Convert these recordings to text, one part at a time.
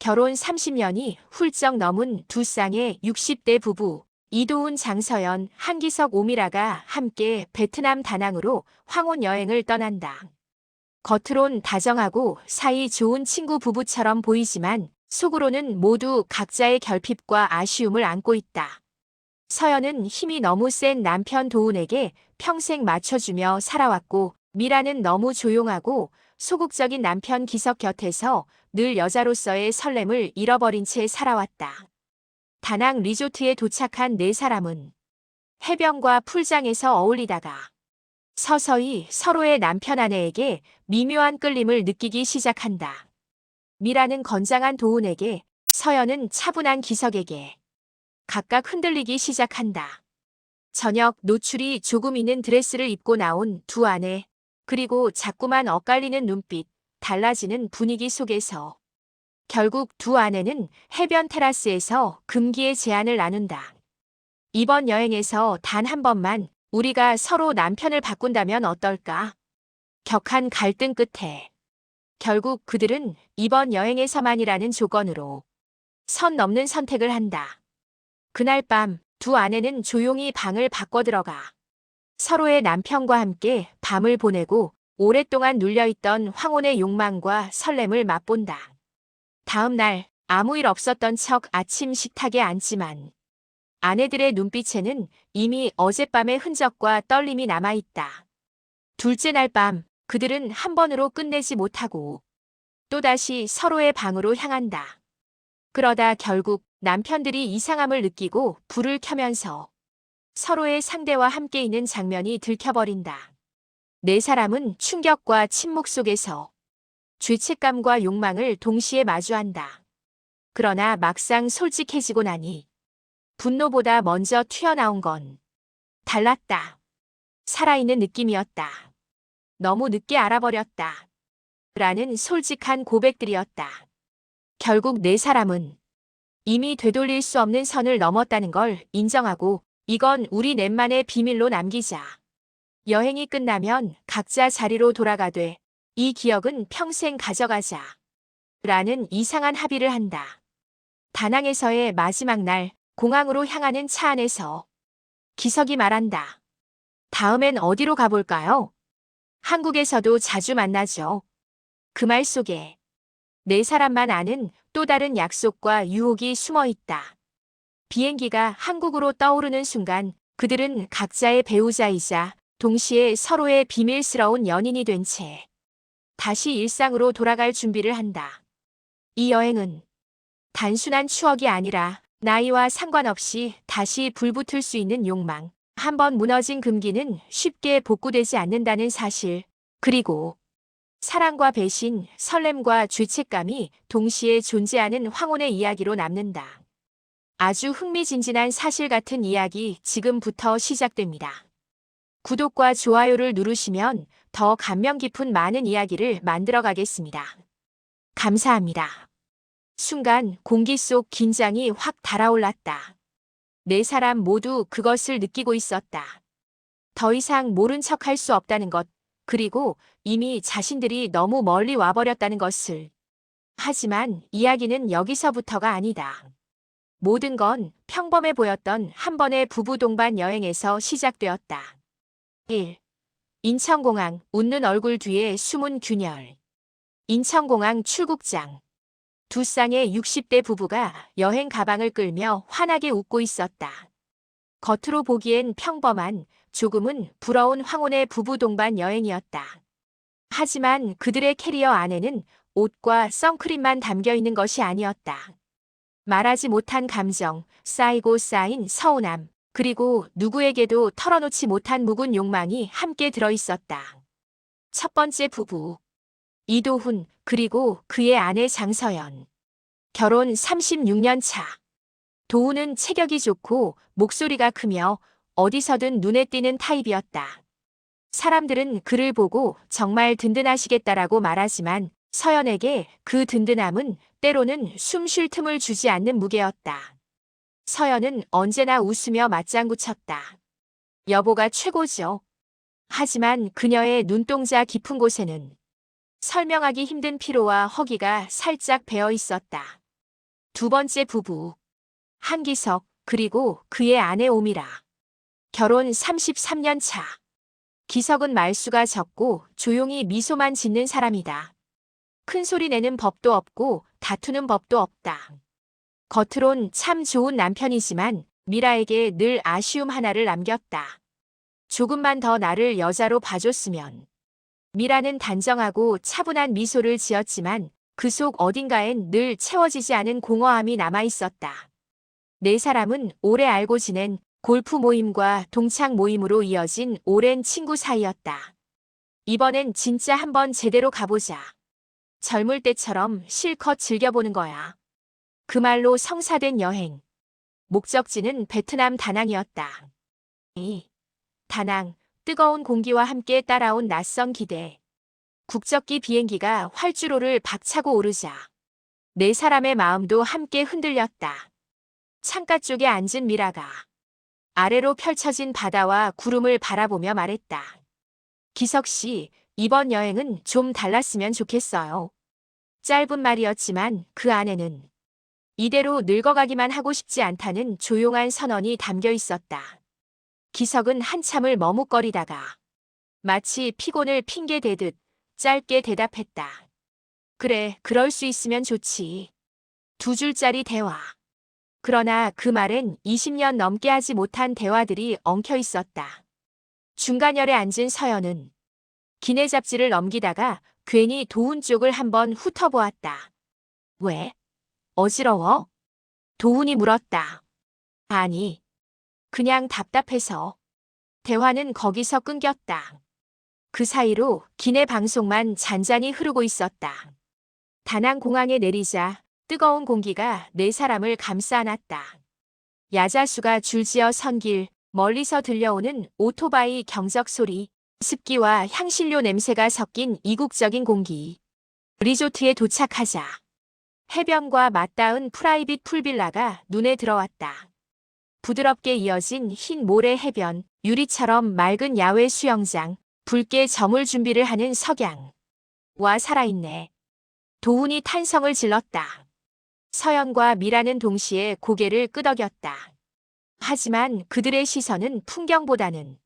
결혼 30년이 훌쩍 넘은 두 쌍의 60대 부부 이도훈 장서연 한기석 오미라가 함께 베트남 다낭으로 황혼 여행을 떠난다. 겉으론 다정하고 사이 좋은 친구 부부처럼 보이지만 속으로는 모두 각자의 결핍과 아쉬움을 안고 있다. 서연은 힘이 너무 센 남편 도훈에게 평생 맞춰주며 살아왔고 미라는 너무 조용하고 소극적인 남편 기석 곁에서 늘 여자로서의 설렘을 잃어버린 채 살아왔다. 다낭 리조트에 도착한 네 사람은 해변과 풀장에서 어울리다가 서서히 서로의 남편 아내에게 미묘한 끌림을 느끼기 시작한다. 미라는 건장한 도훈에게, 서연은 차분한 기석에게 각각 흔들리기 시작한다. 저녁 노출이 조금 있는 드레스를 입고 나온 두 아내, 그리고 자꾸만 엇갈리는 눈빛, 달라지는 분위기 속에서 결국 두 아내는 해변 테라스에서 금기의 제안을 나눈다. 이번 여행에서 단 한 번만 우리가 서로 남편을 바꾼다면 어떨까? 격한 갈등 끝에 결국 그들은 이번 여행에서만이라는 조건으로 선 넘는 선택을 한다. 그날 밤 두 아내는 조용히 방을 바꿔 들어가 서로의 남편과 함께 밤을 보내고 오랫동안 눌려있던 황혼의 욕망과 설렘을 맛본다. 다음 날 아무 일 없었던 척 아침 식탁에 앉지만 아내들의 눈빛에는 이미 어젯밤의 흔적과 떨림이 남아있다. 둘째 날 밤 그들은 한 번으로 끝내지 못하고 또다시 서로의 방으로 향한다. 그러다 결국 남편들이 이상함을 느끼고 불을 켜면서 서로의 상대와 함께 있는 장면이 들켜버린다. 네 사람은 충격과 침묵 속에서 죄책감과 욕망을 동시에 마주한다. 그러나 막상 솔직해지고 나니 분노보다 먼저 튀어나온 건 달랐다. 살아있는 느낌이었다. 너무 늦게 알아버렸다. 라는 솔직한 고백들이었다. 결국 네 사람은 이미 되돌릴 수 없는 선을 넘었다는 걸 인정하고 이건 우리 넷만의 비밀로 남기자. 여행이 끝나면 각자 자리로 돌아가되 이 기억은 평생 가져가자. 라는 이상한 합의를 한다. 다낭에서의 마지막 날 공항으로 향하는 차 안에서 기석이 말한다. 다음엔 어디로 가볼까요? 한국에서도 자주 만나죠. 그 말 속에 네 사람만 아는 또 다른 약속과 유혹이 숨어 있다. 비행기가 한국으로 떠오르는 순간 그들은 각자의 배우자이자 동시에 서로의 비밀스러운 연인이 된 채 다시 일상으로 돌아갈 준비를 한다. 이 여행은 단순한 추억이 아니라 나이와 상관없이 다시 불붙을 수 있는 욕망, 한번 무너진 금기는 쉽게 복구되지 않는다는 사실, 그리고 사랑과 배신, 설렘과 죄책감이 동시에 존재하는 황혼의 이야기로 남는다. 아주 흥미진진한 사실 같은 이야기 지금부터 시작됩니다. 구독과 좋아요를 누르시면 더 감명 깊은 많은 이야기를 만들어 가겠습니다. 감사합니다. 순간 공기 속 긴장이 확 달아올랐다. 네 사람 모두 그것을 느끼고 있었다. 더 이상 모른 척 할 수 없다는 것, 그리고 이미 자신들이 너무 멀리 와버렸다는 것을. 하지만 이야기는 여기서부터가 아니다. 모든 건 평범해 보였던 한 번의 부부 동반 여행에서 시작되었다. 1. 인천공항 웃는 얼굴 뒤에 숨은 균열. 인천공항 출국장. 두 쌍의 60대 부부가 여행 가방을 끌며 환하게 웃고 있었다. 겉으로 보기엔 평범한 조금은 부러운 황혼의 부부 동반 여행이었다. 하지만 그들의 캐리어 안에는 옷과 선크림만 담겨 있는 것이 아니었다. 말하지 못한 감정, 쌓이고 쌓인 서운함, 그리고 누구에게도 털어놓지 못한 묵은 욕망이 함께 들어 있었다. 첫 번째 부부. 이도훈, 그리고 그의 아내 장서연. 결혼 36년 차. 도훈은 체격이 좋고 목소리가 크며 어디서든 눈에 띄는 타입이었다. 사람들은 그를 보고 정말 든든하시겠다라고 말하지만 서연에게 그 든든함은 때로는 숨 쉴 틈을 주지 않는 무게였다. 서연은 언제나 웃으며 맞장구 쳤다. 여보가 최고죠. 하지만 그녀의 눈동자 깊은 곳에는 설명하기 힘든 피로와 허기가 살짝 배어 있었다. 두 번째 부부. 한기석, 그리고 그의 아내 오미라. 결혼 33년 차. 기석은 말수가 적고 조용히 미소만 짓는 사람이다. 큰 소리 내는 법도 없고 다투는 법도 없다. 겉으론 참 좋은 남편이지만 미라에게 늘 아쉬움 하나를 남겼다. 조금만 더 나를 여자로 봐줬으면. 미라는 단정하고 차분한 미소를 지었지만 그 속 어딘가엔 늘 채워지지 않은 공허함이 남아 있었다. 네 사람은 오래 알고 지낸 골프 모임과 동창 모임으로 이어진 오랜 친구 사이였다. 이번엔 진짜 한번 제대로 가보자. 젊을 때처럼 실컷 즐겨보는 거야. 그 말로 성사된 여행. 목적지는 베트남 다낭이었다. 이 다낭, 뜨거운 공기와 함께 따라온 낯선 기대. 국적기 비행기가 활주로를 박차고 오르자 네 사람의 마음도 함께 흔들렸다. 창가 쪽에 앉은 미라가 아래로 펼쳐진 바다와 구름을 바라보며 말했다. 기석 씨, 이번 여행은 좀 달랐으면 좋겠어요. 짧은 말이었지만 그 안에는 이대로 늙어가기만 하고 싶지 않다는 조용한 선언이 담겨 있었다. 기석은 한참을 머뭇거리다가 마치 피곤을 핑계대듯 짧게 대답했다. 그래, 그럴 수 있으면 좋지. 두 줄짜리 대화. 그러나 그 말엔 20년 넘게 하지 못한 대화들이 엉켜 있었다. 중간열에 앉은 서연은 기내 잡지를 넘기다가 괜히 도훈 쪽을 한번 훑어보았다. 왜? 어지러워? 도훈이 물었다. 아니, 그냥 답답해서. 대화는 거기서 끊겼다. 그 사이로 기내 방송만 잔잔히 흐르고 있었다. 다낭 공항에 내리자 뜨거운 공기가 네 사람을 감싸 안았다. 야자수가 줄지어 선길, 멀리서 들려오는 오토바이 경적 소리, 습기와 향신료 냄새가 섞인 이국적인 공기. 리조트에 도착하자 해변과 맞닿은 프라이빗 풀빌라가 눈에 들어왔다. 부드럽게 이어진 흰 모래 해변, 유리처럼 맑은 야외 수영장, 붉게 저물 준비를 하는 석양. 와 살아있네. 도훈이 탄성을 질렀다. 서연과 미라는 동시에 고개를 끄덕였다. 하지만 그들의 시선은 풍경보다는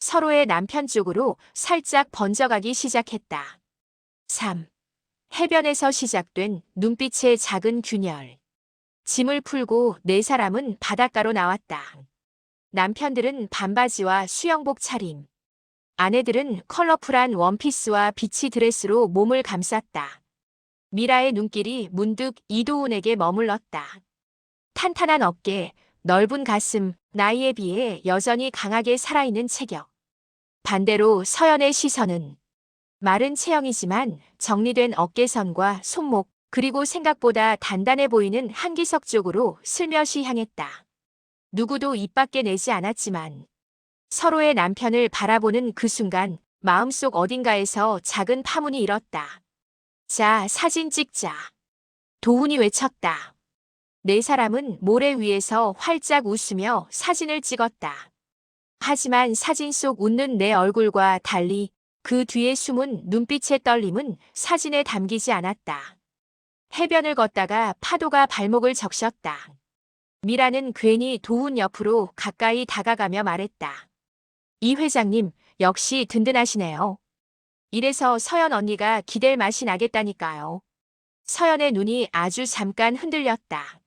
서로의 남편 쪽으로 살짝 번져가기 시작했다. 3. 해변에서 시작된 눈빛의 작은 균열. 짐을 풀고 네 사람은 바닷가로 나왔다. 남편들은 반바지와 수영복 차림. 아내들은 컬러풀한 원피스와 비치 드레스로 몸을 감쌌다. 미라의 눈길이 문득 이도훈에게 머물렀다. 탄탄한 어깨, 넓은 가슴, 나이에 비해 여전히 강하게 살아있는 체격. 반대로 서연의 시선은 마른 체형이지만 정리된 어깨선과 손목, 그리고 생각보다 단단해 보이는 한기석 쪽으로 슬며시 향했다. 누구도 입 밖에 내지 않았지만 서로의 남편을 바라보는 그 순간 마음속 어딘가에서 작은 파문이 일었다. 자, 사진 찍자. 도훈이 외쳤다. 네 사람은 모래 위에서 활짝 웃으며 사진을 찍었다. 하지만 사진 속 웃는 내 얼굴과 달리 그 뒤에 숨은 눈빛의 떨림은 사진에 담기지 않았다. 해변을 걷다가 파도가 발목을 적셨다. 미라는 괜히 도훈 옆으로 가까이 다가가며 말했다. 이 회장님, 역시 든든하시네요. 이래서 서연 언니가 기댈 맛이 나겠다니까요. 서연의 눈이 아주 잠깐 흔들렸다.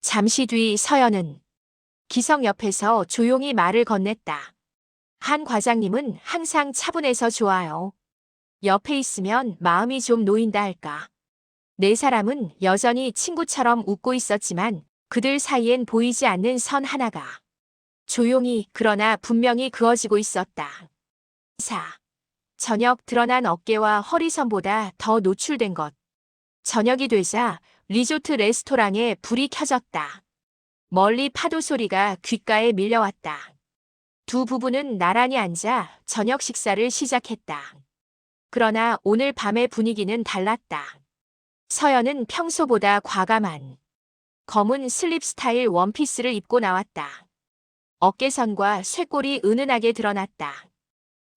잠시 뒤 서연은 기성 옆에서 조용히 말을 건넸다. 한 과장님은 항상 차분해서 좋아요. 옆에 있으면 마음이 좀 놓인다 할까. 네 사람은 여전히 친구처럼 웃고 있었지만 그들 사이엔 보이지 않는 선 하나가 조용히 그러나 분명히 그어지고 있었다. 4. 저녁 드러난 어깨와 허리선보다 더 노출된 것. 저녁이 되자 리조트 레스토랑에 불이 켜졌다. 멀리 파도 소리가 귓가에 밀려왔다. 두 부부는 나란히 앉아 저녁 식사를 시작했다. 그러나 오늘 밤의 분위기는 달랐다. 서연은 평소보다 과감한 검은 슬립 스타일 원피스를 입고 나왔다. 어깨선과 쇄골이 은은하게 드러났다.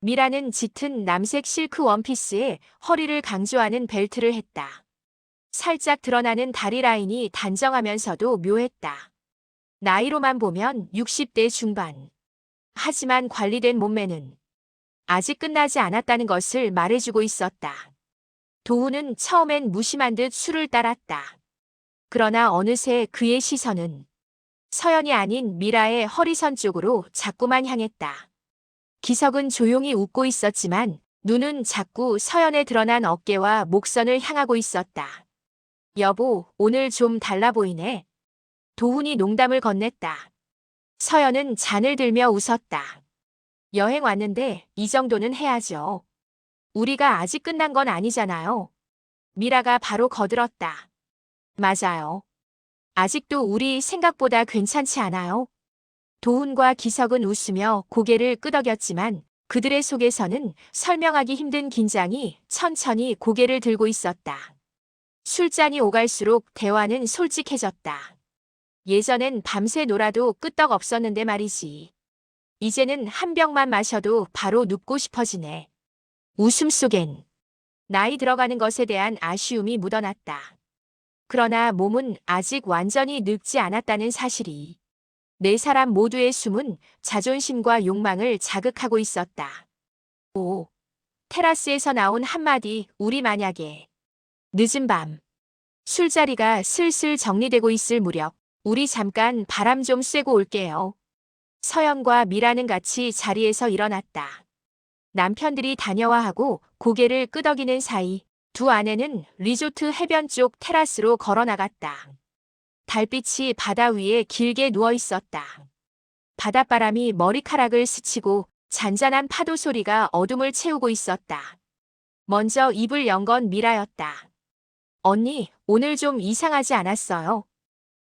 미라는 짙은 남색 실크 원피스에 허리를 강조하는 벨트를 했다. 살짝 드러나는 다리 라인이 단정하면서도 묘했다. 나이로만 보면 60대 중반. 하지만 관리된 몸매는 아직 끝나지 않았다는 것을 말해주고 있었다. 도훈은 처음엔 무심한 듯 술을 따랐다. 그러나 어느새 그의 시선은 서연이 아닌 미라의 허리선 쪽으로 자꾸만 향했다. 기석은 조용히 웃고 있었지만 눈은 자꾸 서연에 드러난 어깨와 목선을 향하고 있었다. 여보, 오늘 좀 달라 보이네. 도훈이 농담을 건넸다. 서연은 잔을 들며 웃었다. 여행 왔는데 이 정도는 해야죠. 우리가 아직 끝난 건 아니잖아요. 미라가 바로 거들었다. 맞아요. 아직도 우리 생각보다 괜찮지 않아요? 도훈과 기석은 웃으며 고개를 끄덕였지만 그들의 속에서는 설명하기 힘든 긴장이 천천히 고개를 들고 있었다. 술잔이 오갈수록 대화는 솔직해졌다. 예전엔 밤새 놀아도 끄떡 없었는데 말이지. 이제는 한 병만 마셔도 바로 눕고 싶어지네. 웃음 속엔 나이 들어가는 것에 대한 아쉬움이 묻어났다. 그러나 몸은 아직 완전히 늙지 않았다는 사실이 네 사람 모두의 숨은 자존심과 욕망을 자극하고 있었다. 오, 테라스에서 나온 한마디 우리 만약에 늦은 밤 술자리가 슬슬 정리되고 있을 무렵 우리 잠깐 바람 좀 쐬고 올게요. 서연과 미라는 같이 자리에서 일어났다. 남편들이 다녀와 하고 고개를 끄덕이는 사이 두 아내는 리조트 해변 쪽 테라스로 걸어 나갔다. 달빛이 바다 위에 길게 누워 있었다. 바닷바람이 머리카락을 스치고 잔잔한 파도 소리가 어둠을 채우고 있었다. 먼저 입을 연 건 미라였다. 언니, 오늘 좀 이상하지 않았어요?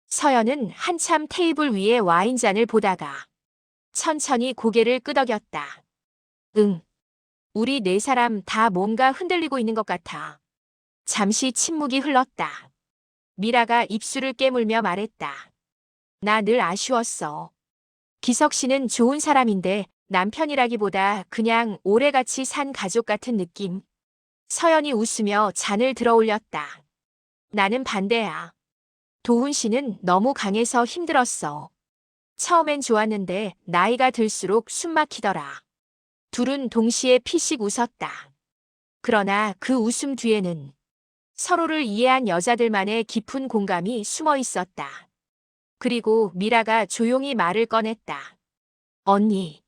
서연은 한참 테이블 위에 와인잔을 보다가 천천히 고개를 끄덕였다. 응. 우리 네 사람 다 뭔가 흔들리고 있는 것 같아. 잠시 침묵이 흘렀다. 미라가 입술을 깨물며 말했다. 나 늘 아쉬웠어. 기석 씨는 좋은 사람인데 남편이라기보다 그냥 오래같이 산 가족 같은 느낌. 서연이 웃으며 잔을 들어 올렸다. 나는 반대야. 도훈 씨는 너무 강해서 힘들었어. 처음엔 좋았는데 나이가 들수록 숨 막히더라. 둘은 동시에 피식 웃었다. 그러나 그 웃음 뒤에는 서로를 이해한 여자들만의 깊은 공감이 숨어 있었다. 그리고 미라가 조용히 말을 꺼냈다. 언니,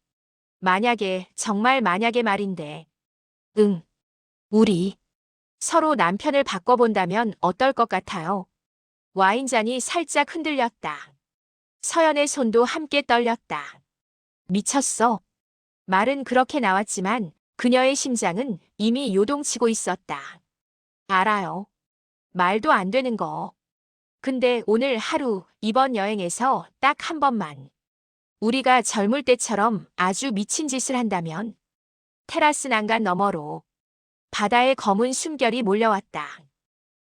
만약에, 정말 만약에 말인데. 응, 우리 서로 남편을 바꿔본다면 어떨 것 같아요? 와인잔이 살짝 흔들렸다. 서연의 손도 함께 떨렸다. 미쳤어. 말은 그렇게 나왔지만 그녀의 심장은 이미 요동치고 있었다. 알아요. 말도 안 되는 거. 근데 오늘 하루 이번 여행에서 딱 한 번만 우리가 젊을 때처럼 아주 미친 짓을 한다면 테라스 난간 너머로 바다의 검은 숨결이 몰려왔다.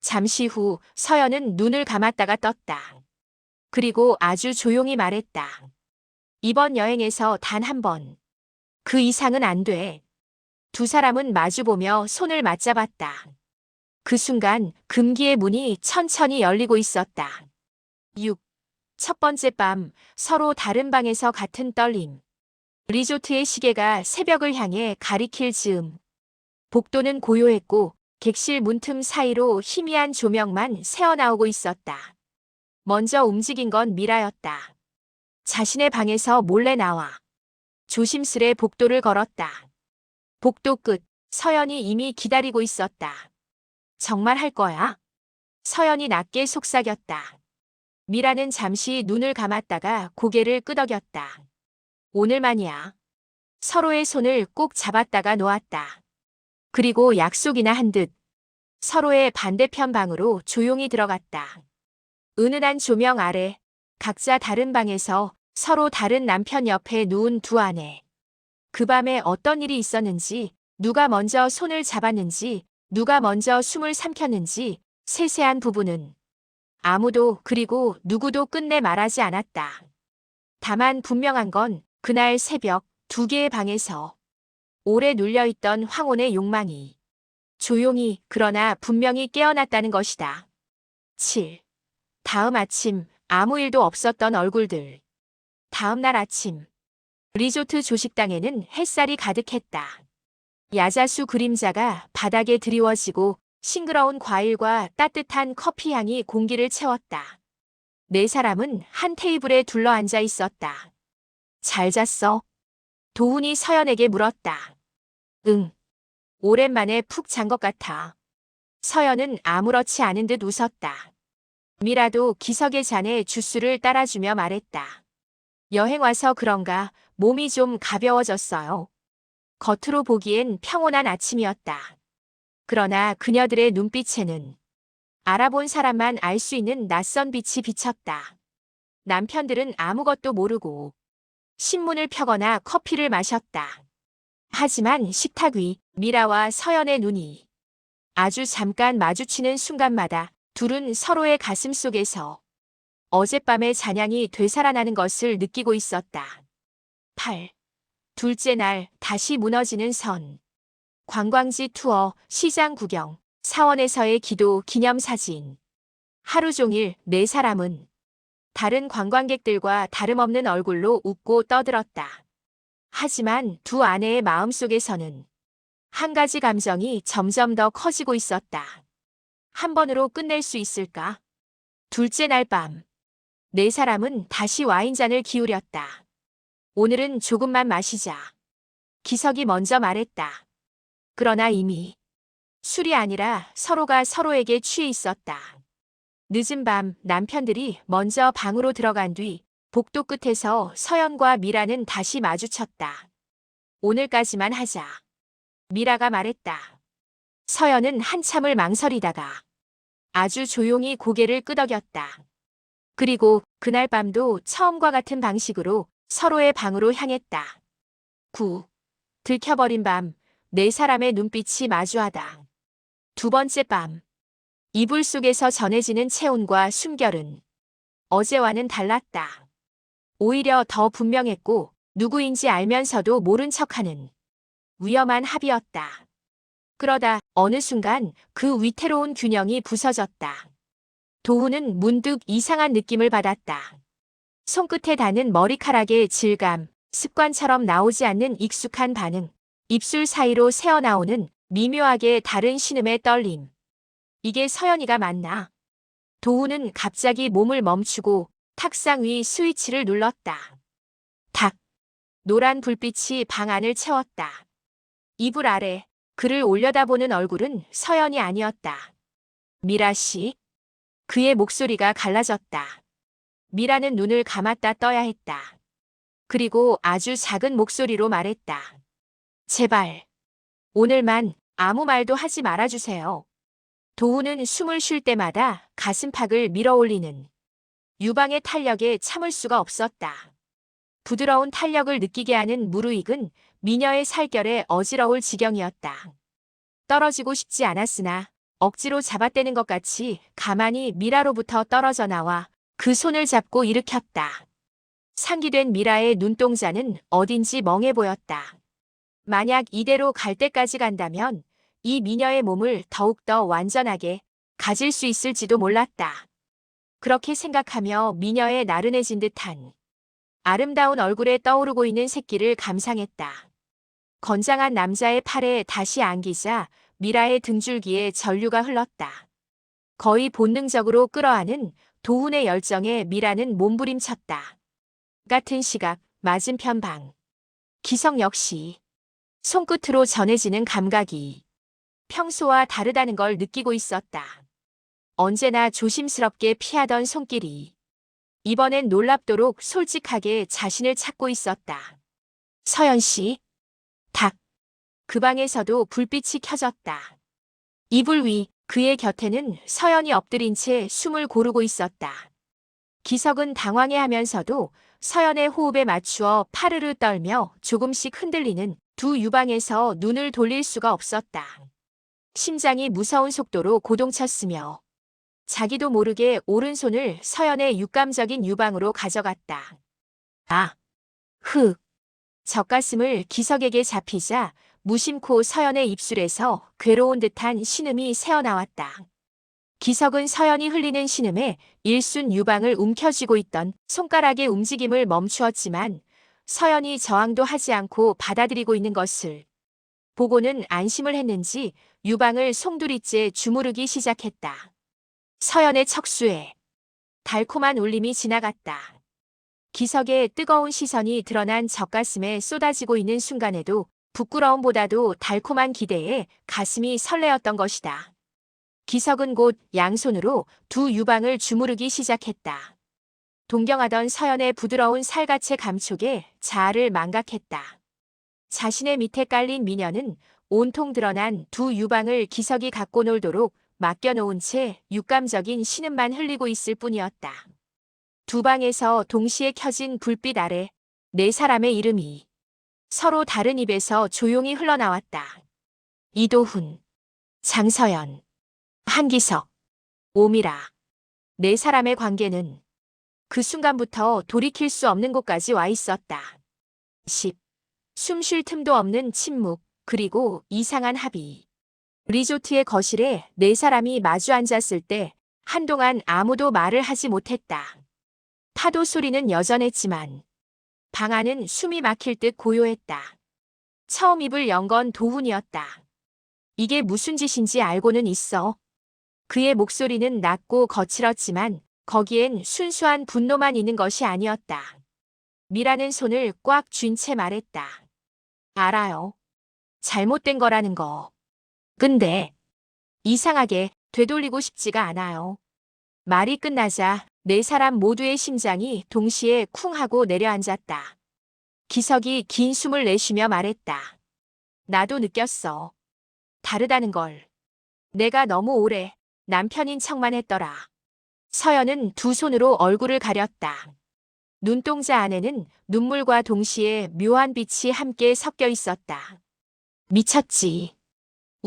잠시 후 서연은 눈을 감았다가 떴다. 그리고 아주 조용히 말했다. 이번 여행에서 단 한 번. 그 이상은 안 돼. 두 사람은 마주보며 손을 맞잡았다. 그 순간 금기의 문이 천천히 열리고 있었다. 6. 첫 번째 밤 서로 다른 방에서 같은 떨림. 리조트의 시계가 새벽을 향해 가리킬 즈음. 복도는 고요했고 객실 문틈 사이로 희미한 조명만 새어나오고 있었다. 먼저 움직인 건 미라였다. 자신의 방에서 몰래 나와 조심스레 복도를 걸었다. 복도 끝 서연이 이미 기다리고 있었다. 정말 할 거야? 서연이 낮게 속삭였다. 미라는 잠시 눈을 감았다가 고개를 끄덕였다. 오늘만이야. 서로의 손을 꼭 잡았다가 놓았다. 그리고 약속이나 한 듯 서로의 반대편 방으로 조용히 들어갔다. 은은한 조명 아래 각자 다른 방에서 서로 다른 남편 옆에 누운 두 아내. 그 밤에 어떤 일이 있었는지, 누가 먼저 손을 잡았는지, 누가 먼저 숨을 삼켰는지 세세한 부분은 아무도 그리고 누구도 끝내 말하지 않았다. 다만 분명한 건 그날 새벽 두 개의 방에서 오래 눌려있던 황혼의 욕망이 조용히 그러나 분명히 깨어났다는 것이다. 7. 다음 아침 아무 일도 없었던 얼굴들. 다음 날 아침 리조트 조식당에는 햇살이 가득했다. 야자수 그림자가 바닥에 드리워지고 싱그러운 과일과 따뜻한 커피 향이 공기를 채웠다. 네 사람은 한 테이블에 둘러 앉아 있었다. 잘 잤어? 도훈이 서연에게 물었다. 응. 오랜만에 푹 잔 것 같아. 서연은 아무렇지 않은 듯 웃었다. 미라도 기석의 잔에 주스를 따라주며 말했다. 여행 와서 그런가 몸이 좀 가벼워졌어요. 겉으로 보기엔 평온한 아침이었다. 그러나 그녀들의 눈빛에는 알아본 사람만 알 수 있는 낯선 빛이 비쳤다. 남편들은 아무것도 모르고 신문을 펴거나 커피를 마셨다. 하지만 식탁 위 미라와 서연의 눈이 아주 잠깐 마주치는 순간마다 둘은 서로의 가슴 속에서 어젯밤의 잔향이 되살아나는 것을 느끼고 있었다. 8. 둘째 날 다시 무너지는 선. 관광지 투어, 시장 구경, 사원에서의 기도, 기념 사진. 하루 종일 네 사람은 다른 관광객들과 다름없는 얼굴로 웃고 떠들었다. 하지만 두 아내의 마음속에서는 한 가지 감정이 점점 더 커지고 있었다. 한 번으로 끝낼 수 있을까? 둘째 날 밤, 네 사람은 다시 와인잔을 기울였다. 오늘은 조금만 마시자. 기석이 먼저 말했다. 그러나 이미 술이 아니라 서로가 서로에게 취해 있었다. 늦은 밤 남편들이 먼저 방으로 들어간 뒤 복도 끝에서 서연과 미라는 다시 마주쳤다. 오늘까지만 하자. 미라가 말했다. 서연은 한참을 망설이다가 아주 조용히 고개를 끄덕였다. 그리고 그날 밤도 처음과 같은 방식으로 서로의 방으로 향했다. 9. 들켜버린 밤, 네 사람의 눈빛이 마주하다. 두 번째 밤. 이불 속에서 전해지는 체온과 숨결은 어제와는 달랐다. 오히려 더 분명했고 누구인지 알면서도 모른 척하는 위험한 합이었다. 그러다 어느 순간 그 위태로운 균형이 부서졌다. 도훈은 문득 이상한 느낌을 받았다. 손끝에 닿는 머리카락의 질감, 습관처럼 나오지 않는 익숙한 반응, 입술 사이로 새어나오는 미묘하게 다른 신음의 떨림. 이게 서연이가 맞나? 도훈은 갑자기 몸을 멈추고 탁상 위 스위치를 눌렀다. 탁. 노란 불빛이 방 안을 채웠다. 이불 아래 그를 올려다보는 얼굴은 서연이 아니었다. 미라 씨. 그의 목소리가 갈라졌다. 미라는 눈을 감았다 떠야 했다. 그리고 아주 작은 목소리로 말했다. 제발. 오늘만 아무 말도 하지 말아주세요. 도우는 숨을 쉴 때마다 가슴팍을 밀어 올리는 유방의 탄력에 참을 수가 없었다. 부드러운 탄력을 느끼게 하는 무르익은 미녀의 살결에 어지러울 지경이었다. 떨어지고 싶지 않았으나 억지로 잡아떼는 것 같이 가만히 미라로부터 떨어져 나와 그 손을 잡고 일으켰다. 상기된 미라의 눈동자는 어딘지 멍해 보였다. 만약 이대로 갈 때까지 간다면 이 미녀의 몸을 더욱더 완전하게 가질 수 있을지도 몰랐다. 그렇게 생각하며 미녀의 나른해진 듯한 아름다운 얼굴에 떠오르고 있는 새끼를 감상했다. 건장한 남자의 팔에 다시 안기자 미라의 등줄기에 전류가 흘렀다. 거의 본능적으로 끌어안은 도훈의 열정에 미라는 몸부림쳤다. 같은 시각 맞은편 방. 기성 역시 손끝으로 전해지는 감각이 평소와 다르다는 걸 느끼고 있었다. 언제나 조심스럽게 피하던 손길이 이번엔 놀랍도록 솔직하게 자신을 찾고 있었다. 서연 씨. 닭. 그 방에서도 불빛이 켜졌다. 이불 위 그의 곁에는 서연이 엎드린 채 숨을 고르고 있었다. 기석은 당황해 하면서도 서연의 호흡에 맞추어 파르르 떨며 조금씩 흔들리는 두 유방에서 눈을 돌릴 수가 없었다. 심장이 무서운 속도로 고동쳤으며 자기도 모르게 오른손을 서연의 육감적인 유방으로 가져갔다. 아, 흑. 젖가슴을 기석에게 잡히자 무심코 서연의 입술에서 괴로운 듯한 신음이 새어나왔다. 기석은 서연이 흘리는 신음에 일순 유방을 움켜쥐고 있던 손가락의 움직임을 멈추었지만 서연이 저항도 하지 않고 받아들이고 있는 것을 보고는 안심을 했는지 유방을 송두리째 주무르기 시작했다. 서연의 척수에 달콤한 울림이 지나갔다. 기석의 뜨거운 시선이 드러난 젖가슴에 쏟아지고 있는 순간에도 부끄러움보다도 달콤한 기대에 가슴이 설레었던 것이다. 기석은 곧 양손으로 두 유방을 주무르기 시작했다. 동경하던 서연의 부드러운 살갗의 감촉에 자아를 망각했다. 자신의 밑에 깔린 미녀는 온통 드러난 두 유방을 기석이 갖고 놀도록 맡겨놓은 채 육감적인 신음만 흘리고 있을 뿐이었다. 두 방에서 동시에 켜진 불빛 아래 네 사람의 이름이 서로 다른 입에서 조용히 흘러나왔다. 이도훈, 장서연, 한기석, 오미라. 네 사람의 관계는 그 순간부터 돌이킬 수 없는 곳까지 와 있었다. 10. 숨 쉴 틈도 없는 침묵, 그리고 이상한 합의. 리조트의 거실에 네 사람이 마주 앉았을 때 한동안 아무도 말을 하지 못했다. 파도 소리는 여전했지만 방 안은 숨이 막힐 듯 고요했다. 처음 입을 연 건 도훈이었다. 이게 무슨 짓인지 알고는 있어. 그의 목소리는 낮고 거칠었지만 거기엔 순수한 분노만 있는 것이 아니었다. 미라는 손을 꽉 쥔 채 말했다. 알아요. 잘못된 거라는 거. 근데 이상하게 되돌리고 싶지가 않아요. 말이 끝나자 네 사람 모두의 심장이 동시에 쿵 하고 내려앉았다. 기석이 긴 숨을 내쉬며 말했다. 나도 느꼈어. 다르다는 걸. 내가 너무 오래 남편인 척만 했더라. 서연은 두 손으로 얼굴을 가렸다. 눈동자 안에는 눈물과 동시에 묘한 빛이 함께 섞여 있었다. 미쳤지.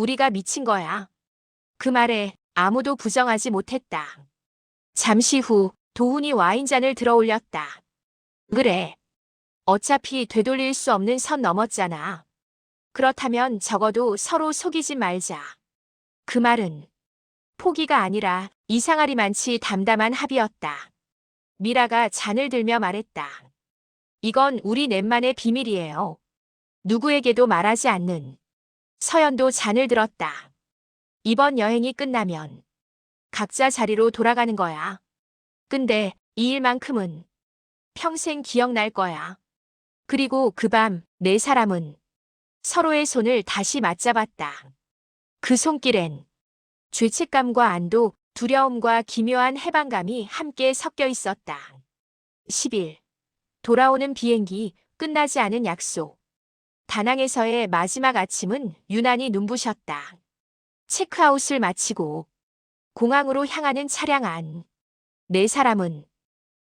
우리가 미친 거야. 그 말에 아무도 부정하지 못했다. 잠시 후 도훈이 와인잔을 들어 올렸다. 그래. 어차피 되돌릴 수 없는 선 넘었잖아. 그렇다면 적어도 서로 속이지 말자. 그 말은 포기가 아니라 이상하리만치 담담한 합의였다. 미라가 잔을 들며 말했다. 이건 우리 넷만의 비밀이에요. 누구에게도 말하지 않는. 서연도 잔을 들었다. 이번 여행이 끝나면 각자 자리로 돌아가는 거야. 근데 이 일만큼은 평생 기억날 거야. 그리고 그 밤 네 사람은 서로의 손을 다시 맞잡았다. 그 손길엔 죄책감과 안도, 두려움과 기묘한 해방감이 함께 섞여 있었다. 10일. 돌아오는 비행기, 끝나지 않은 약속. 다낭에서의 마지막 아침은 유난히 눈부셨다. 체크아웃을 마치고 공항으로 향하는 차량 안. 네 사람은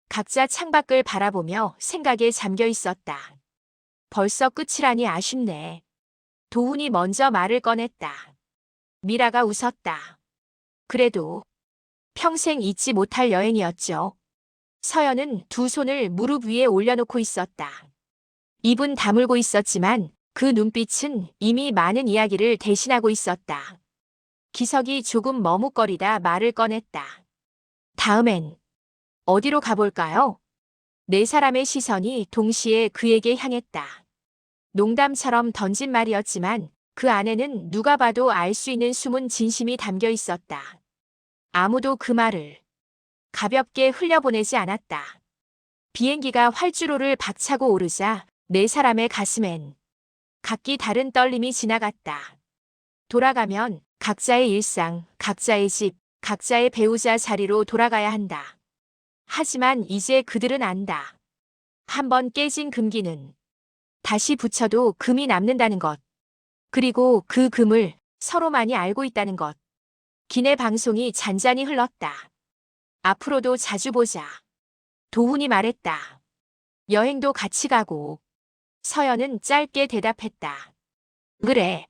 각자 창밖을 바라보며 생각에 잠겨 있었다. 벌써 끝이라니 아쉽네. 도훈이 먼저 말을 꺼냈다. 미라가 웃었다. 그래도 평생 잊지 못할 여행이었죠. 서연은 두 손을 무릎 위에 올려놓고 있었다. 입은 다물고 있었지만 그 눈빛은 이미 많은 이야기를 대신하고 있었다. 기석이 조금 머뭇거리다 말을 꺼냈다. 다음엔 어디로 가볼까요? 네 사람의 시선이 동시에 그에게 향했다. 농담처럼 던진 말이었지만 그 안에는 누가 봐도 알 수 있는 숨은 진심이 담겨 있었다. 아무도 그 말을 가볍게 흘려보내지 않았다. 비행기가 활주로를 박차고 오르자 네 사람의 가슴엔 각기 다른 떨림이 지나갔다. 돌아가면 각자의 일상, 각자의 집, 각자의 배우자 자리로 돌아가야 한다. 하지만 이제 그들은 안다. 한번 깨진 금기는 다시 붙여도 금이 남는다는 것. 그리고 그 금을 서로만이 알고 있다는 것. 기내 방송이 잔잔히 흘렀다. 앞으로도 자주 보자. 도훈이 말했다. 여행도 같이 가고. 서연은 짧게 대답했다. 그래.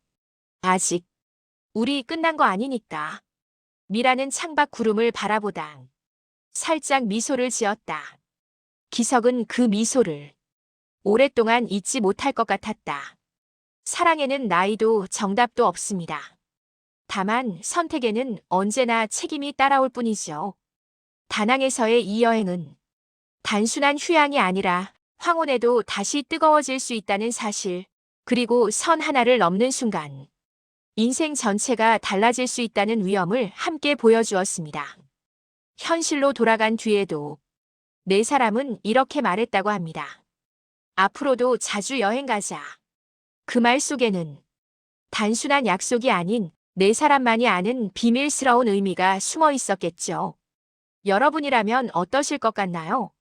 아직. 우리 끝난 거 아니니까. 미라는 창밖 구름을 바라보다 살짝 미소를 지었다. 기석은 그 미소를 오랫동안 잊지 못할 것 같았다. 사랑에는 나이도 정답도 없습니다. 다만 선택에는 언제나 책임이 따라올 뿐이죠. 다낭에서의 이 여행은 단순한 휴양이 아니라 황혼에도 다시 뜨거워질 수 있다는 사실, 그리고 선 하나를 넘는 순간 인생 전체가 달라질 수 있다는 위험을 함께 보여주었습니다. 현실로 돌아간 뒤에도 네 사람은 이렇게 말했다고 합니다. 앞으로도 자주 여행 가자. 그 말 속에는 단순한 약속이 아닌 네 사람만이 아는 비밀스러운 의미가 숨어 있었겠죠. 여러분이라면 어떠실 것 같나요?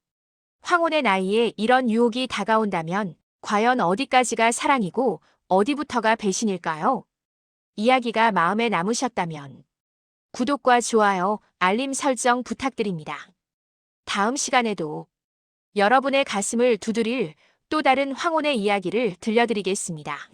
황혼의 나이에 이런 유혹이 다가온다면 과연 어디까지가 사랑이고 어디부터가 배신일까요? 이야기가 마음에 남으셨다면 구독과 좋아요, 알림 설정 부탁드립니다. 다음 시간에도 여러분의 가슴을 두드릴 또 다른 황혼의 이야기를 들려드리겠습니다.